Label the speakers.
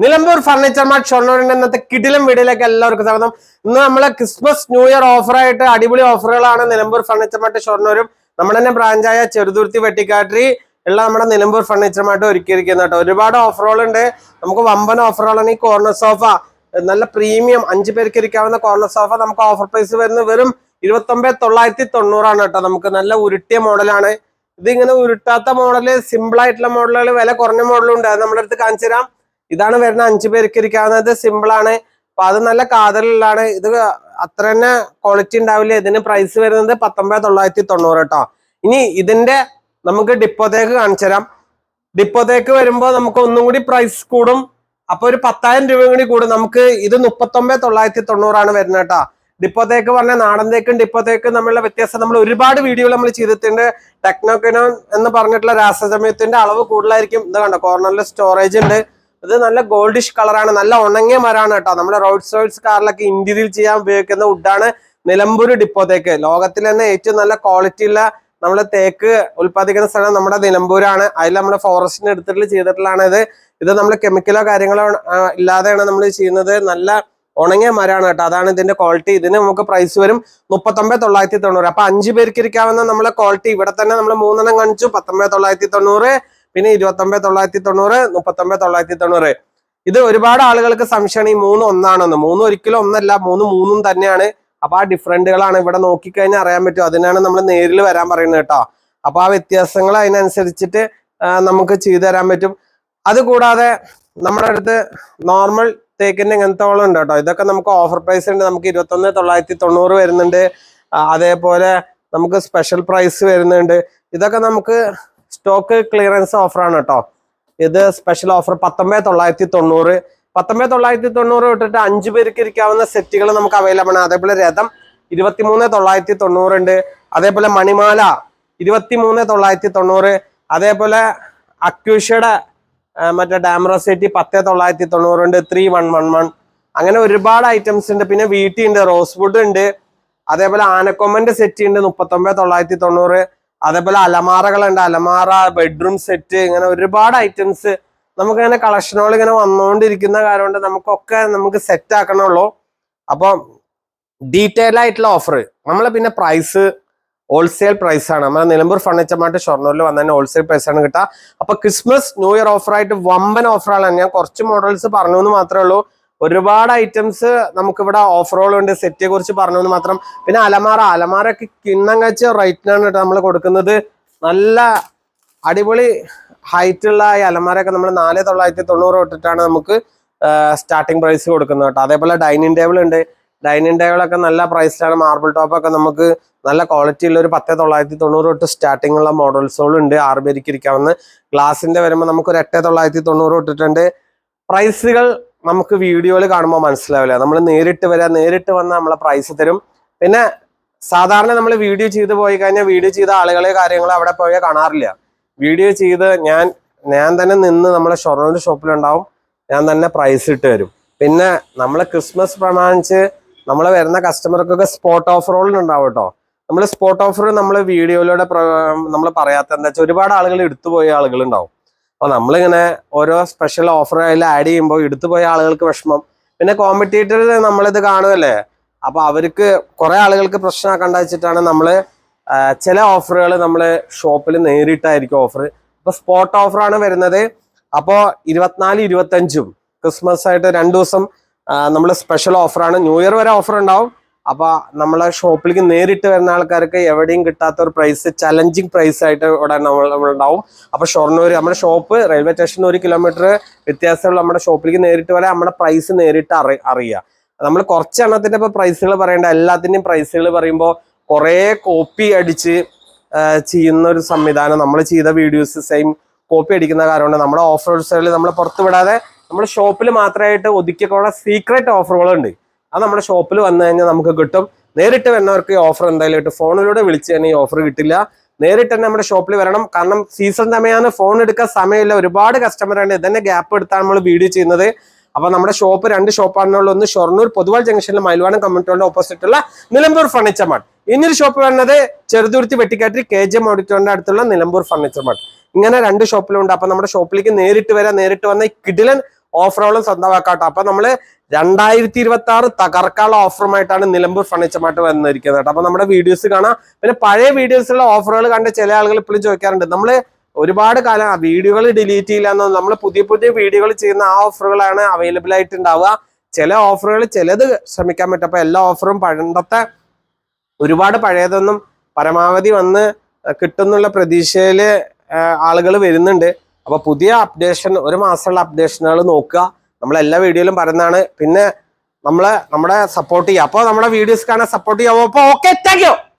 Speaker 1: Nilambur furniture mart ഷൊർണൂരിന്റെ ഇന്നത്തെ കിടിലം വീഡിയോയിലേക്ക് എല്ലാവർക്കും സ്വാഗതം. ഇന്ന് നമ്മളെ ക്രിസ്മസ് ന്യൂ ഇയർ ഓഫറായിട്ട് അടിപൊളി ഓഫറുകളാണ് നിലമ്പൂർ ഫർണിച്ചർ മാർട്ട് ഷൊർണൂരും നമ്മുടെ തന്നെ ബ്രാഞ്ചായ ചെറുതുരുത്തി വെട്ടിക്കാട്ടി ഉള്ള നമ്മുടെ നിലമ്പൂർ ഫർണിച്ചർ മാർട്ട് ഒരുക്കിയിരിക്കുന്നത് കേട്ടോ. ഒരുപാട് ഓഫറുകളുണ്ട് നമുക്ക് വമ്പൻ ഓഫറുകളാണ് ഈ കോർണർ സോഫ നല്ല പ്രീമിയം അഞ്ചു പേർക്ക് ഇരിക്കാവുന്ന കോർണർ സോഫ നമുക്ക് ഓഫർ പ്രൈസ് വരുന്നത് വെറും ഇരുപത്തി ഒമ്പത് തൊള്ളായിരത്തി തൊണ്ണൂറാണ് കേട്ടോ. നമുക്ക് നല്ല ഉരുട്ടിയ മോഡലാണ് ഇതിങ്ങനെ ഉരുട്ടാത്ത മോഡൽ സിമ്പിൾ ആയിട്ടുള്ള മോഡലുകൾ വില കുറഞ്ഞ മോഡലും ഉണ്ട്. അത് നമ്മുടെ കാണിച്ചു തരാം ഇതാണ് വരുന്ന അഞ്ചു പേർക്ക് ഇരിക്കാവുന്നത്. സിമ്പിൾ ആണ്. അപ്പൊ അത് നല്ല കാതലുള്ളതാണ് ഇത് അത്ര തന്നെ ക്വാളിറ്റി ഉണ്ടാവില്ല. ഇതിന് പ്രൈസ് വരുന്നത് പത്തൊമ്പത് തൊള്ളായിരത്തി തൊണ്ണൂറ് കേട്ടോ. ഇനി ഇതിന്റെ നമുക്ക് ഡിപ്പോത്തേക്ക് കാണിച്ചു തരാം. ഡിപ്പോത്തേക്ക് വരുമ്പോൾ നമുക്ക് ഒന്നും കൂടി പ്രൈസ് കൂടും. അപ്പൊ ഒരു പത്തായിരം രൂപ കൂടി കൂടും. നമുക്ക് ഇത് മുപ്പത്തൊമ്പത് തൊള്ളായിരത്തി തൊണ്ണൂറാണ് വരുന്നത് കേട്ടോ. ഡിപ്പോത്തേക്ക് പറഞ്ഞ നാടൻ തേക്കും ഡിപ്പോത്തേക്കും തമ്മിലുള്ള വ്യത്യാസം നമ്മൾ ഒരുപാട് വീഡിയോ നമ്മൾ ചെയ്തിട്ടുണ്ട്. ടെക്നോക്കിനോൺ എന്ന് പറഞ്ഞിട്ടുള്ള രാസസമയത്തിന്റെ അളവ് കൂടുതലായിരിക്കും. ഇത് കണ്ടോ? കോർണറിൽ സ്റ്റോറേജ് ഉണ്ട്. ഇത് നല്ല ഗോൾഡിഷ് കളറാണ് നല്ല ഉണങ്ങിയ മരമാണ് കേട്ടോ. നമ്മുടെ റോഡ് സോയിൽസ് കാറിലൊക്കെ ഇന്റീരിയൽ ചെയ്യാൻ ഉപയോഗിക്കുന്ന വുഡാണ് നിലമ്പൂർ ഡിപ്പോത്തേക്ക് ലോകത്തിൽ തന്നെ ഏറ്റവും നല്ല ക്വാളിറ്റി ഉള്ള നമ്മൾ തേക്ക് ഉൽപ്പാദിക്കുന്ന സ്ഥലം നമ്മുടെ നിലമ്പൂരാണ്. അതിൽ നമ്മുടെ ഫോറസ്റ്റിന് എടുത്തിട്ട് ചെയ്തിട്ടുള്ളതാണ് ഇത്. ഇത് നമ്മൾ കെമിക്കലോ കാര്യങ്ങളോ ഇല്ലാതെയാണ് നമ്മൾ ചെയ്യുന്നത്. നല്ല ഉണങ്ങിയ മരമാണ് കേട്ടോ. അതാണ് ഇതിന്റെ ക്വാളിറ്റി ഇതിന് നമുക്ക് പ്രൈസ് വരും മുപ്പത്തൊമ്പത് തൊള്ളായിരത്തി തൊണ്ണൂറ്. അപ്പൊ അഞ്ചു പേർക്ക് ഇരിക്കാവുന്ന നമ്മളെ ക്വാളിറ്റി ഇവിടെ തന്നെ നമ്മൾ മൂന്നെണ്ണം കാണിച്ചു. പത്തൊമ്പത് തൊള്ളായിരത്തി തൊണ്ണൂറ്. പിന്നെ ഇരുപത്തൊമ്പത് തൊള്ളായിരത്തി തൊണ്ണൂറ് മുപ്പത്തൊമ്പത് തൊള്ളായിരത്തി തൊണ്ണൂറ്. ഇത് ഒരുപാട് ആളുകൾക്ക് സംശയമാണ്. ഈ മൂന്ന് ഒന്നാണെന്ന്. മൂന്ന് ഒരിക്കലും ഒന്നല്ല മൂന്ന് മൂന്നും തന്നെയാണ്. അപ്പൊ ആ ഡിഫറന്റുകളാണ് ഇവിടെ നോക്കിക്കഴിഞ്ഞാൽ അറിയാൻ പറ്റും. അതിനാണ് നമ്മൾ നേരിൽ വരാൻ പറയുന്നത് കേട്ടോ. അപ്പൊ ആ വ്യത്യാസങ്ങൾ അതിനനുസരിച്ചിട്ട് നമുക്ക് ചെയ്തു തരാൻ പറ്റും. അതുകൂടാതെ നമ്മുടെ അടുത്ത് നോർമൽ തേക്കിന്റെ ഇങ്ങനത്തെ ഓളം ഉണ്ട് കേട്ടോ. ഇതൊക്കെ നമുക്ക് ഓഫർ പ്രൈസ് ഉണ്ട്. നമുക്ക് ഇരുപത്തൊന്ന് തൊള്ളായിരത്തി തൊണ്ണൂറ് വരുന്നുണ്ട്. അതേപോലെ നമുക്ക് സ്പെഷ്യൽ പ്രൈസ് വരുന്നുണ്ട്. ഇതൊക്കെ നമുക്ക് സ്റ്റോക്ക് ക്ലിയറൻസ് ഓഫറാണ് കേട്ടോ. ഇത് സ്പെഷ്യൽ ഓഫർ പത്തൊമ്പത് തൊള്ളായിരത്തി തൊണ്ണൂറ് പത്തൊമ്പത് തൊള്ളായിരത്തി തൊണ്ണൂറ് തൊട്ടിട്ട് അഞ്ചു പേർക്ക് ഇരിക്കാവുന്ന സെറ്റുകൾ നമുക്ക് അവൈലബിൾ ആണ്. അതേപോലെ രഥം ഇരുപത്തിമൂന്ന് തൊള്ളായിരത്തി തൊണ്ണൂറുണ്ട് അതേപോലെ മണിമാല ഇരുപത്തിമൂന്ന് തൊള്ളായിരത്തി തൊണ്ണൂറ് അതേപോലെ അക്യൂഷയുടെ മറ്റേ ഡാമറോസെറ്റി പത്ത് തൊള്ളായിരത്തി തൊണ്ണൂറുണ്ട് ത്രീ വൺ വൺ വൺ. അങ്ങനെ ഒരുപാട് ഐറ്റംസ് ഉണ്ട്. പിന്നെ വീട്ടി ഉണ്ട് റോസ് വുഡ് ഉണ്ട്. അതേപോലെ ആനക്കൊമ്പന്റെ സെറ്റ് ഉണ്ട് മുപ്പത്തൊമ്പത് തൊള്ളായിരത്തി തൊണ്ണൂറ് അതേപോലെ അലമാറകളുണ്ട് അലമാറ ബെഡ്റൂം സെറ്റ് ഇങ്ങനെ ഒരുപാട് ഐറ്റംസ് നമുക്ക് ഇങ്ങനെ കളക്ഷനുകൾ ഇങ്ങനെ വന്നുകൊണ്ടിരിക്കുന്ന കാര്യം കൊണ്ട് നമുക്കൊക്കെ നമുക്ക് സെറ്റ് ആക്കണുള്ളൂ. അപ്പോൾ ഡീറ്റെയിൽ ആയിട്ടുള്ള ഓഫർ നമ്മൾ പിന്നെ പ്രൈസ് ഹോൾസെയിൽ പ്രൈസ് ആണ്. നമ്മുടെ നിലമ്പൂർ ഫർണിച്ചർ മാർട്ട് ഷൊർണൂരിൽ വന്നതിന് ഹോൾസെയിൽ പ്രൈസ് ആണ് കിട്ടുക. അപ്പൊ ക്രിസ്മസ് ന്യൂ ഇയർ ഓഫറായിട്ട് വമ്പൻ ഓഫറാണ് ഞാൻ കുറച്ച് മോഡൽസ് പറഞ്ഞു എന്ന് മാത്രമേ ഉള്ളൂ. ഒരുപാട് ഐറ്റംസ് നമുക്കിവിടെ ഓഫറുകളുണ്ട് സെറ്റിയെ കുറിച്ച് പറഞ്ഞു എന്ന് മാത്രം. പിന്നെ അലമാറ. അലമാരൊക്കെ കിണ്ണം കച്ച റേറ്റിനാണ് കേട്ടോ നമ്മൾ കൊടുക്കുന്നത്. നല്ല അടിപൊളി ഹൈറ്റ് ഉള്ള ഈ അലമാരയൊക്കെ നമ്മൾ നാല് തൊള്ളായിരത്തി തൊണ്ണൂറ് തൊട്ടിട്ടാണ് നമുക്ക് സ്റ്റാർട്ടിങ് പ്രൈസ് കൊടുക്കുന്നത് കേട്ടോ അതേപോലെ ഡൈനിങ് ടേബിൾ ഉണ്ട്. ഡൈനിങ് ടേബിൾ ഒക്കെ നല്ല പ്രൈസിലാണ് മാർബിൾ ടോപ്പ് ഒക്കെ നമുക്ക് നല്ല ക്വാളിറ്റി ഉള്ള ഒരു പത്ത് തൊള്ളായിരത്തി തൊണ്ണൂറ് തൊട്ട് സ്റ്റാർട്ടിംഗ് ഉള്ള മോഡൽസുകളും ഉണ്ട്. ആറ് പേർക്ക് ഗ്ലാസിന്റെ വരുമ്പോൾ നമുക്ക് ഒരു എട്ട് തൊള്ളായിരത്തി തൊണ്ണൂറ് തൊട്ടിട്ടുണ്ട്. പ്രൈസുകൾ നമുക്ക് വീഡിയോയിൽ കാണുമ്പോൾ മനസ്സിലാവില്ല. നമ്മൾ നേരിട്ട് വരാം നേരിട്ട് വന്ന് നമ്മളെ പ്രൈസ് തരും. പിന്നെ സാധാരണ നമ്മൾ വീഡിയോ ചെയ്ത് പോയി കഴിഞ്ഞാൽ വീഡിയോ ചെയ്ത ആളുകളെ കാര്യങ്ങൾ അവിടെ പോയാൽ കാണാറില്ല. വീഡിയോ ചെയ്ത് ഞാൻ ഞാൻ തന്നെ നിന്ന് നമ്മളെ ഷൊർണൂർ ഷോപ്പിലുണ്ടാവും. ഞാൻ തന്നെ പ്രൈസ് ഇട്ട് തരും. പിന്നെ നമ്മൾ ക്രിസ്മസ് പ്രമാണിച്ച് നമ്മൾ വരുന്ന കസ്റ്റമർക്കൊക്കെ സ്പോട്ട് ഓഫറുകൾ ഉണ്ടാവും കേട്ടോ നമ്മൾ സ്പോട്ട് ഓഫർ നമ്മൾ വീഡിയോയിലൂടെ നമ്മൾ പറയാത്ത എന്താ വെച്ചാൽ ഒരുപാട് ആളുകൾ എടുത്തു പോയ ആളുകൾ ഉണ്ടാവും അപ്പൊ നമ്മളിങ്ങനെ ഓരോ സ്പെഷ്യൽ ഓഫർ അതിൽ ആഡ് ചെയ്യുമ്പോൾ എടുത്തു പോയ ആളുകൾക്ക് വിഷമം. പിന്നെ കോമ്പറ്റീറ്ററിൽ നമ്മളിത് കാണുമല്ലേ അപ്പോൾ അവർക്ക് കുറേ ആളുകൾക്ക് പ്രശ്നമാക്കേണ്ട വെച്ചിട്ടാണ് നമ്മൾ ചില ഓഫറുകൾ നമ്മൾ ഷോപ്പിൽ നേരിട്ടായിരിക്കും ഓഫർ ഇപ്പൊ സ്പോട്ട് ഓഫറാണ് വരുന്നത്. അപ്പോൾ ഇരുപത്തിനാല് ഇരുപത്തഞ്ചും ക്രിസ്മസ് ആയിട്ട് രണ്ടു ദിവസം നമ്മൾ സ്പെഷ്യൽ ഓഫറാണ് ന്യൂ ഇയർ വരെ ഓഫർ ഉണ്ടാവും. അപ്പൊ നമ്മളെ ഷോപ്പിലേക്ക് നേരിട്ട് വരുന്ന ആൾക്കാർക്ക് എവിടെയും കിട്ടാത്ത ഒരു പ്രൈസ് ചലഞ്ചിങ് പ്രൈസ് ആയിട്ട് ഇവിടെ നമ്മൾ നമ്മളുണ്ടാവും. അപ്പൊ ഷൊർണൂർ നമ്മുടെ ഷോപ്പ് റെയിൽവേ സ്റ്റേഷൻ ഒരു കിലോമീറ്റർ വ്യത്യാസമുള്ള നമ്മുടെ ഷോപ്പിലേക്ക് നേരിട്ട് വരാൻ നമ്മുടെ പ്രൈസ് നേരിട്ട് അറി അറിയുക നമ്മൾ കുറച്ച് ഇപ്പൊ പ്രൈസുകൾ പറയേണ്ട എല്ലാത്തിന്റെയും പ്രൈസുകൾ പറയുമ്പോൾ കുറേ കോപ്പി അടിച്ച് ചെയ്യുന്ന ഒരു സംവിധാനം. നമ്മൾ ചെയ്ത വീഡിയോസ് സെയിം കോപ്പി അടിക്കുന്ന കാരണം നമ്മുടെ ഓഫേഴ്സുകൾ നമ്മൾ പുറത്തുവിടാതെ നമ്മുടെ ഷോപ്പിൽ മാത്രമായിട്ട് ഒതുക്കിയൊക്കെയുള്ള സീക്രട്ട് ഓഫറുകളുണ്ട് അത് നമ്മുടെ ഷോപ്പിൽ വന്നു കഴിഞ്ഞാൽ നമുക്ക് കിട്ടും. നേരിട്ട് വരുന്നവർക്ക് ഈ ഓഫർ എന്തായാലും കിട്ടും ഫോണിലൂടെ വിളിച്ച് തന്നെ ഈ ഓഫർ കിട്ടില്ല. നേരിട്ട് തന്നെ നമ്മുടെ ഷോപ്പിൽ വരണം. കാരണം സീസൺ സമയമാണ് ഫോൺ എടുക്കാൻ സമയമില്ല. ഒരുപാട് കസ്റ്റമർ ഉണ്ട്. ഇതന്നെ ഗ്യാപ്പ് എടുത്താണ് നമ്മൾ വീഡിയോ ചെയ്യുന്നത്. അപ്പൊ നമ്മുടെ ഷോപ്പ് രണ്ട് ഷോപ്പാണെന്നുള്ള ഒന്ന് ഷൊർണൂർ പൊതുവാൾ ജംഗ്ഷനിൽ മയിൽവാണം കമ്മ്യൂണിറ്റിയുടെ ഓപ്പോസിറ്റ് ഉള്ള നിലമ്പൂർ ഫർണിച്ചർ മാർട്ട് ഇനിയൊരു ഷോപ്പ് വരുന്നത് ചെറുതുരുത്തി വെട്ടിക്കാറ്റി കെ ജെ ഓഡിറ്റോറിന്റെ അടുത്തുള്ള നിലമ്പൂർ ഫർണിച്ചർ മാർട്ട് ഇങ്ങനെ രണ്ട് ഷോപ്പിലുണ്ട് അപ്പൊ നമ്മുടെ ഷോപ്പിലേക്ക് നേരിട്ട് വരാം. നേരിട്ട് വന്ന ഈ ഓഫറുകളും സ്വന്തമാക്കാട്ടോ. അപ്പൊ നമ്മൾ രണ്ടായിരത്തി ഇരുപത്തി ആറ് തകർക്കാനുള്ള ഓഫറുമായിട്ടാണ് നിലമ്പൂർ ഫർണിച്ചർ മാർട്ട് വന്നിരിക്കുന്നത് കേട്ടോ. അപ്പൊ നമ്മുടെ വീഡിയോസ് കാണാം. പിന്നെ പഴയ വീഡിയോസിലുള്ള ഓഫറുകൾ കണ്ട് ചില ആളുകൾ ഇപ്പോഴും ചോദിക്കാറുണ്ട്. നമ്മൾ ഒരുപാട് കാലം വീഡിയോകൾ ഡിലീറ്റ് ചെയ്യില്ല എന്നോ നമ്മൾ പുതിയ പുതിയ വീഡിയോകൾ ചെയ്യുന്ന ആ ഓഫറുകളാണ് അവൈലബിൾ ആയിട്ട് ഉണ്ടാവുക ചില ഓഫറുകൾ ചിലത് ശ്രമിക്കാൻ പറ്റും. അപ്പൊ എല്ലാ ഓഫറും പണ്ടത്തെ ഒരുപാട് പഴയതൊന്നും പരമാവധി വന്ന് കിട്ടുന്നുള്ള പ്രതീക്ഷയിൽ ആളുകൾ വരുന്നുണ്ട്. അപ്പൊ പുതിയ അപ്ഡേഷൻ ഒരു മാസമുള്ള അപ്ഡേഷനുകൾ നോക്കുക. നമ്മൾ എല്ലാ വീഡിയോയിലും പറയുന്നതാണ്. പിന്നെ നമ്മളെ നമ്മുടെ സപ്പോർട്ട് ചെയ്യുക. അപ്പോൾ നമ്മുടെ വീഡിയോസ് കാണാൻ സപ്പോർട്ട് ചെയ്യാം അപ്പോൾ ഓക്കെ താങ്ക് യു